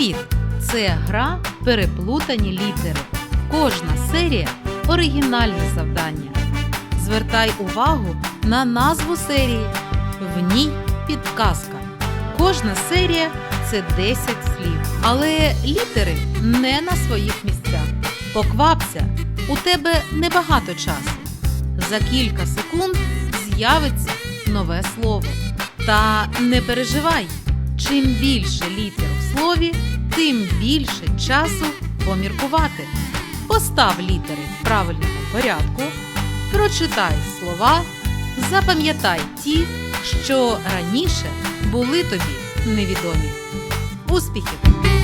Привіт! Це гра Переплутані літери. Кожна серія оригінальне завдання. Звертай увагу на назву серії. В ній підказка. Кожна серія це 10 слів. Але літери не на своїх місцях. Поквапся, у тебе небагато часу. За кілька секунд з'явиться нове слово. Та не переживай, чим більше літер в слові, тим більше часу поміркувати. Постав літери в правильному порядку, прочитай слова, запам'ятай ті, що раніше були тобі невідомі. Успіхів!